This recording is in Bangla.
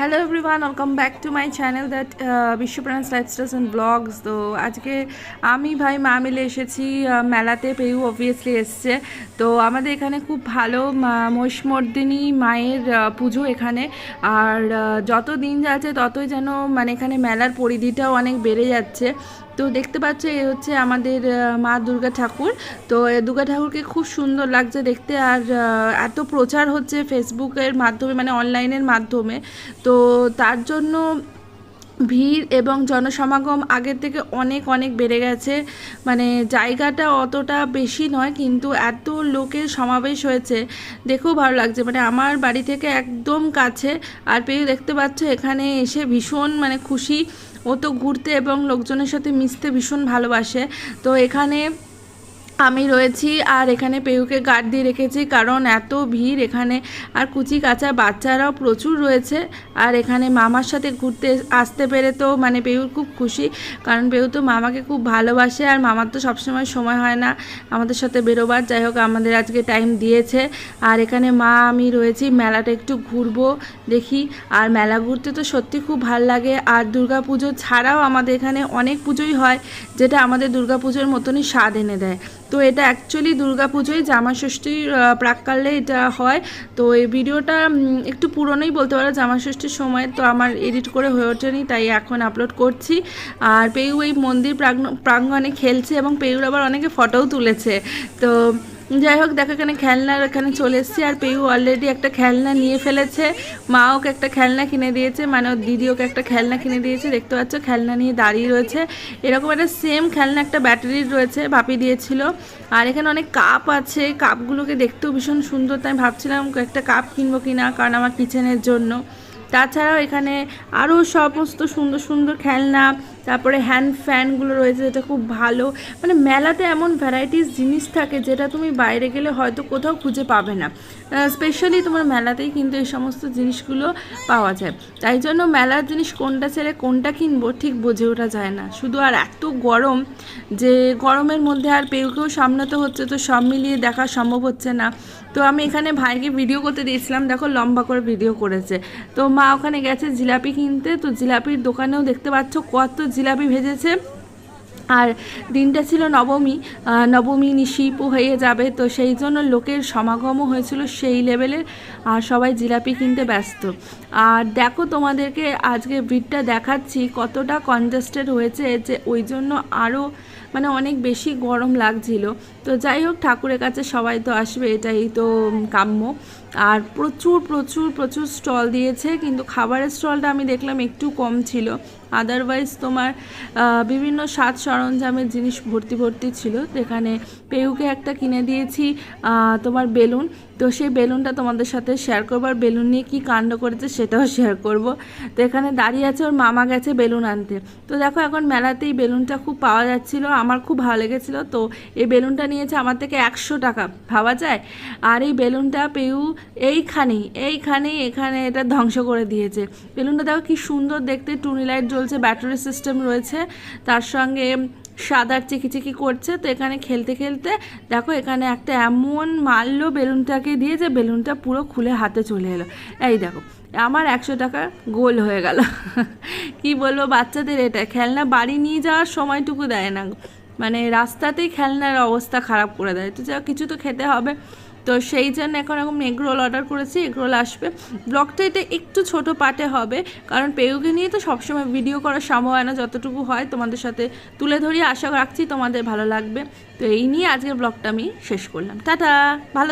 Hello everyone welcome back to my channel that Biswapran lifestyles and blogs তো আজকে আমি ভাই মা মিলে এসেছি মেলাতে পেউ অবভিয়াসলি এসছে। তো আমাদের এখানে খুব ভালো মহিষমর্দিনী মায়ের পুজো এখানে। আর যত দিন যাচ্ছে ততই যেন মানে এখানে মেলার পরিধিটাও অনেক বেড়ে যাচ্ছে। তো দেখতে পাচ্ছ, এ হচ্ছে আমাদের মা দুর্গা ঠাকুর। তো দুর্গা ঠাকুরকে খুব সুন্দর লাগছে দেখতে আর এত প্রচার হচ্ছে ফেসবুকের মাধ্যমে মানে অনলাইনের মাধ্যমে। তো তার জন্য ভিড় এবং জনসমাগম আগের থেকে অনেক অনেক বেড়ে গেছে। মানে জায়গাটা অতটা বেশি নয়, কিন্তু এত লোকের সমাবেশ হয়েছে। দেখেও ভালো লাগছে। মানে আমার বাড়ি থেকে একদম কাছে। আর পেয়ে দেখতে পাচ্ছ, এখানে এসে ভীষণ মানে খুশি। ও তো ঘুরতে এবং লোকজনের সাথে মিশতে ভীষণ ভালোবাসে। তো এখানে আমি রয়েছি আর এখানে পেউকে গার্ড দিয়ে রেখেছি, কারণ এত ভিড় এখানে। আর কুচি কাঁচা বাচ্চারাও প্রচুর রয়েছে। আর এখানে মামার সাথে ঘুরতে আসতে পেরে তো মানে পেউর খুব খুশি, কারণ পেউ তো মামাকে খুব ভালোবাসে আর মামার তো সবসময় সময় হয় না আমাদের সাথে বেরোবার। যাই হোক, আমাদের আজকে টাইম দিয়েছে। আর এখানে মা, আমি রয়েছি, মেলাটা একটু ঘুরবো দেখি। আর মেলা ঘুরতে তো সত্যি খুব ভালো লাগে। আর দুর্গা পুজো ছাড়াও আমাদের এখানে অনেক পুজোই হয়, যেটা আমাদের দুর্গা পুজোর মতনই স্বাদ এনে দেয়। তো এটা অ্যাকচুয়ালি দুর্গা পুজোয় জামাষষ্ঠীর প্রাককালে এটা হয়। তো এই ভিডিওটা একটু পুরনোই বলতে পারো, জামাষষ্ঠীর সময় তো আমার এডিট করে হয়ে ওঠেনি, তাই এখন আপলোড করছি। আর পেউ এই মন্দির প্রাঙ্গণ- খেলছে এবং পেউর আবার অনেকে ফটোও তুলেছে। তো যাই হোক দেখো এখানে খেলনার এখানে চলে এসেছি আর পেউ অলরেডি একটা খেলনা নিয়ে ফেলেছে। মা ওকে একটা খেলনা কিনে দিয়েছে মানে ওর দিদি ওকে একটা খেলনা কিনে দিয়েছে। দেখতে পাচ্ছ, খেলনা নিয়ে দাঁড়িয়ে রয়েছে। এরকম একটা সেম খেলনা একটা ব্যাটারির রয়েছে ভাপি দিয়েছিল। আর এখানে অনেক কাপ আছে কাপগুলোকে দেখতেও ভীষণ সুন্দর। তাই ভাবছিলাম একটা কাপ কিনবো কিনা, কারণ আমার কিচেনের জন্য। তাছাড়াও এখানে আরও সমস্ত সুন্দর সুন্দর খেলনা তারপরে হ্যান্ড ফ্যানগুলো রয়েছে যেটা খুব ভালো। মানে মেলাতে এমন ভ্যারাইটিস জিনিস থাকে যেটা তুমি বাইরে গেলে হয়তো কোথাও খুঁজে পাবে না। স্পেশালি তোমার মেলাতেই কিন্তু এই সমস্ত জিনিসগুলো পাওয়া যায়। তাই জন্য মেলার জিনিস কোনটা ছেড়ে কোনটা কিনবো ঠিক বুঝে ওঠা যায় না। শুধু আর এত গরম যে গরমের মধ্যে আর পেউকেও সামলাতে হচ্ছে তো সব মিলিয়ে দেখা সম্ভব হচ্ছে না। তো আমি এখানে ভাইকে ভিডিও করতে দিয়েছিলাম, দেখো লম্বা করে ভিডিও করেছে। তো মা ওখানে গেছে জিলাপি কিনতে, তো জিলাপির দোকানেও দেখতে পাচ্ছ কত জিলাপি ভেজেছে। আর দিনটা ছিল নবমী নবমী নিশিপ হয়ে যাবে, তো সেই জন্য লোকের সমাগমও হয়েছিল সেই লেভেলের, আর সবাই জিলাপি কিনতে ব্যস্ত। আর দেখো তোমাদেরকে আজকে ভিড়টা দেখাচ্ছি, কতটা কনজেস্টেড হয়েছে যে ওই জন্য আরও মানে অনেক বেশি গরম লাগছিল। তো যাই হোক, ঠাকুরের কাছে সবাই তো আসবে, এটাই তো কাম্য। আর প্রচুর প্রচুর প্রচুর স্টল দিয়েছে, কিন্তু খাবারের স্টলটা আমি দেখলাম একটু কম ছিল। আদারওয়াইজ তোমার বিভিন্ন সাজ সরঞ্জামের জিনিস ভর্তি ভর্তি ছিল। যেখানে পেউকে একটা কিনে দিয়েছি তোমার বেলুন। তো সেই বেলুনটা তোমাদের সাথে শেয়ার করব। আর বেলুন নিয়ে কী কাণ্ড করেছে সেটাও শেয়ার করব। তো এখানে দাঁড়িয়ে আছে ওর মামা গেছে বেলুন আনতে। তো দেখো, এখন মেলাতেই বেলুনটা খুব পাওয়া যাচ্ছিল। আমার খুব ভালো লেগেছিলো। তো এই বেলুনটা নিয়েছে আমার থেকে একশো টাকা, ভাবা যায়? আর এই বেলুনটা পেউ এইখানেই এইখানেই, এখানে এটা ধ্বংস করে দিয়েছে। বেলুনটা দেখো কি সুন্দর দেখতে, টুনি লাইট জ্বলছে, ব্যাটারি সিস্টেম রয়েছে, তার সঙ্গে সাদার চিকিচিকি করছে। তো এখানে খেলতে খেলতে দেখো এখানে একটা এমন মারলো বেলুনটাকে দিয়ে যে বেলুনটা পুরো খুলে হাতে চলে এলো। এই দেখো আমার একশো টাকা গোল হয়ে গেল। কি বলব বাচ্চাদের এটা? খেলনা বাড়ি নিয়ে যাওয়ার সময়টুকু দেয় না। মানে রাস্তাতেই খেলনার অবস্থা খারাপ করে দেয়। তো যা কিছু তো খেতে হবে। তো সেই জন্য এখন এরকম এগ রোল অর্ডার করেছি এগ রোল আসবে। ব্লগটা এটা একটু ছোট পার্টে হবে, কারণ পেউকে নিয়ে তো সবসময় ভিডিও করা সম্ভব হয় না, যতটুকু হয় তোমাদের সাথে তুলে ধরি। আশা রাখছি তোমাদের ভালো লাগবে। তো এই নিয়ে আজকের ব্লগটা আমি শেষ করলাম। টাটা! ভালো